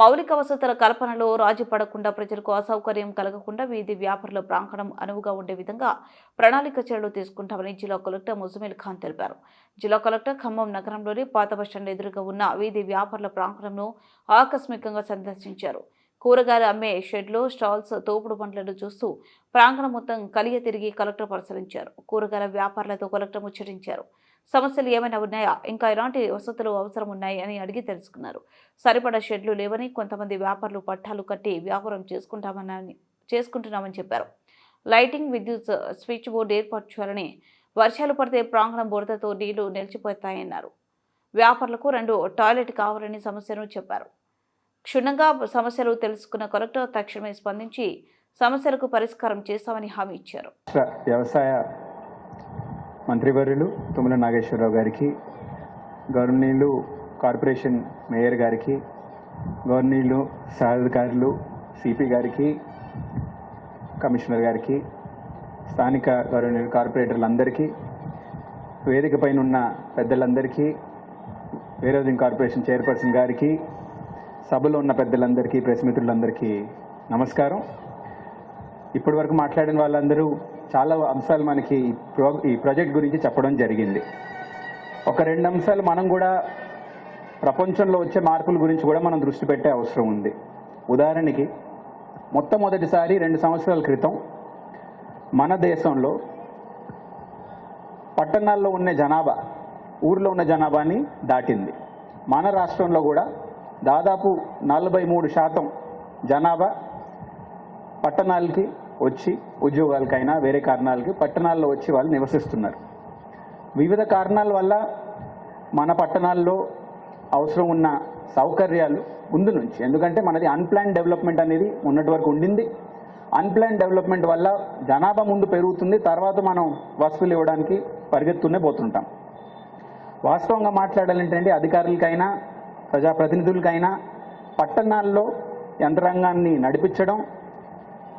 మౌలిక వసతుల కల్పనలో రాజీ పడకుండా ప్రజలకు అసౌకర్యం కలగకుండా వీధి వ్యాపారుల ప్రాంగణం అనువుగా ఉండే విధంగా ప్రణాళిక చర్యలు తీసుకుంటామని జిల్లా కలెక్టర్ ముజమిల్ ఖాన్ తెలిపారు. జిల్లా కలెక్టర్ ఖమ్మం నగరంలోని పాత బస్టాండ్ ఎదురుగా ఉన్న వీధి వ్యాపారుల ప్రాంగణంను ఆకస్మికంగా సందర్శించారు. కూరగాయలు అమ్మే షెడ్లు స్టాల్స్ తోపుడు బండ్లను చూస్తూ ప్రాంగణం మొత్తం కలియ తిరిగి కలెక్టర్ పరిశీలించారు. కూరగాయల వ్యాపారులతో కలెక్టర్ ముచ్చరించారు సమస్యలు ఏమైనా ఉన్నాయా? ఇంకా ఎలాంటి వసతులు అవసరం ఉన్నాయి అని అడిగి తెలుసుకున్నారు. సరిపడా షెడ్లు లేవని కొంతమంది వ్యాపారులు పట్టాలు కట్టి వ్యాపారం చేసుకుంటామని చేసుకుంటున్నామని చెప్పారు. లైటింగ్ విద్యుత్ స్విచ్ బోర్డు ఏర్పాటు చేయాలని వర్షాలు పడితే ప్రాంగణం బురదతో నీళ్ళు నిలిచిపోతాయన్నారు. వ్యాపారులకు రెండు టాయిలెట్ కావాలని సమస్యను చెప్పారు. క్షుణ్ణంగా సమస్యలు తెలుసుకున్న కలెక్టర్ తక్షణమే స్పందించి సమస్యలకు పరిష్కారం చేస్తామని హామీ ఇచ్చారు. వ్యవసాయ మంత్రివర్యులు తుమ్మల నాగేశ్వరరావు గారికి గవర్నీయులు కార్పొరేషన్ మేయర్ గారికి గవర్నీయులు సహాధికారులు సిపి గారికి కమిషనర్ గారికి స్థానిక గవర్నీయులు కార్పొరేటర్లందరికీ వేదిక పైన ఉన్న పెద్దలందరికీ వేరే కార్పొరేషన్ చైర్పర్సన్ గారికి సభలో ఉన్న పెద్దలందరికీ ప్రెస్ మిత్రులందరికీ నమస్కారం. ఇప్పటి వరకు మాట్లాడిన వాళ్ళందరూ చాలా అంశాలు మనకి ఈ ప్రో ఈ ప్రాజెక్ట్ గురించి చెప్పడం జరిగింది. ఒక రెండు అంశాలు మనం కూడా ప్రపంచంలో వచ్చే మార్పుల గురించి కూడా మనం దృష్టి పెట్టే అవసరం ఉంది. ఉదాహరణకి మొట్టమొదటిసారి రెండు సంవత్సరాల క్రితం మన దేశంలో పట్టణాల్లో ఉన్న జనాభా ఊర్లో ఉన్న జనాభాని దాటింది. మన రాష్ట్రంలో కూడా దాదాపు నలభై మూడు శాతం జనాభా పట్టణాలకి వచ్చి ఉద్యోగాలకైనా వేరే కారణాలకి పట్టణాల్లో వచ్చి వాళ్ళు నివసిస్తున్నారు. వివిధ కారణాల వల్ల మన పట్టణాల్లో అవసరం ఉన్న సౌకర్యాలు ముందు నుంచి. ఎందుకంటే మనది అన్ప్లాన్ డెవలప్మెంట్ అనేది ఉన్నటి వరకు ఉండింది. అన్ప్లాన్ డెవలప్మెంట్ వల్ల జనాభా ముందు పెరుగుతుంది. తర్వాత మనం వసూలు ఇవ్వడానికి పరిగెత్తునే పోతుంటాం. వాస్తవంగా మాట్లాడాలంటే అధికారులకైనా ప్రజాప్రతినిధులకైనా పట్టణాల్లో యంత్రాంగాన్ని నడిపించడం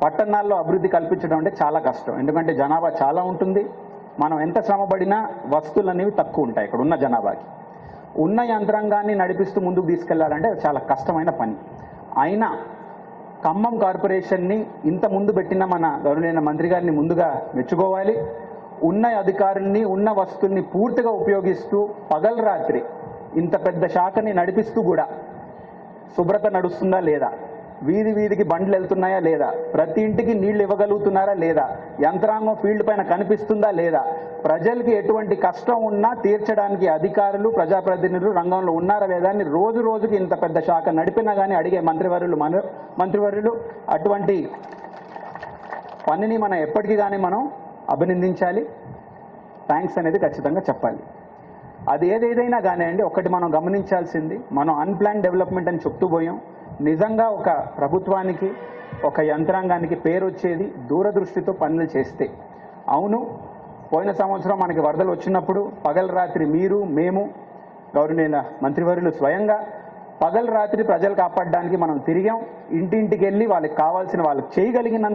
పట్టణాల్లో అభివృద్ధి కల్పించడం అంటే చాలా కష్టం. ఎందుకంటే జనాభా చాలా ఉంటుంది. మనం ఎంత శ్రమపడినా వస్తువులు అనేవి తక్కువ ఉంటాయి ఇక్కడ ఉన్న జనాభాకి. ఉన్న యంత్రాంగాన్ని నడిపిస్తూ ముందుకు తీసుకెళ్ళాలంటే అది చాలా కష్టమైన పని. అయినా ఖమ్మం కార్పొరేషన్ని ఇంత ముందు పెట్టిన మన గౌరవైన మంత్రి గారిని ముందుగా మెచ్చుకోవాలి. ఉన్న అధికారుల్ని ఉన్న వస్తువుల్ని పూర్తిగా ఉపయోగిస్తూ పగలు రాత్రి ఇంత పెద్ద శాఖని నడిపిస్తూ కూడా శుభ్రత నడుస్తుందా లేదా? వీధి వీధికి బండ్లు వెళ్తున్నాయా లేదా? ప్రతి ఇంటికి నీళ్ళు ఇవ్వగలుగుతున్నారా లేదా? యంత్రాంగం ఫీల్డ్ పైన కనిపిస్తుందా లేదా? ప్రజలకి ఎటువంటి కష్టం ఉన్నా తీర్చడానికి అధికారులు ప్రజాప్రతినిధులు రంగంలో ఉన్నారా లేదా అని రోజు రోజుకి ఇంత పెద్ద శాఖ నడిపినా కానీ అడిగే మంత్రివర్యులు మన మంత్రివర్యులు అటువంటి పనిని మనం ఎప్పటికీ కానీ మనం అభినందించాలి. థ్యాంక్స్ అనేది ఖచ్చితంగా చెప్పాలి. అది ఏదేదైనా కానివ్వండి ఒకటి మనం గమనించాల్సింది మనం అన్ప్లాన్ డెవలప్మెంట్ అని చెప్తూ పోయాం. నిజంగా ఒక ప్రభుత్వానికి ఒక యంత్రాంగానికి పేరు వచ్చేది దూరదృష్టితో పనులు చేస్తే. అవును పోయిన సంవత్సరం మనకి వరదలు వచ్చినప్పుడు పగల రాత్రి మీరు మేము గౌరవనీయుల మంత్రివర్యులు స్వయంగా పగల రాత్రి ప్రజలు కాపాడడానికి మనం తిరిగాం. ఇంటింటికి వెళ్ళి వాళ్ళకి కావాల్సిన వాళ్ళకి చేయగలిగినంత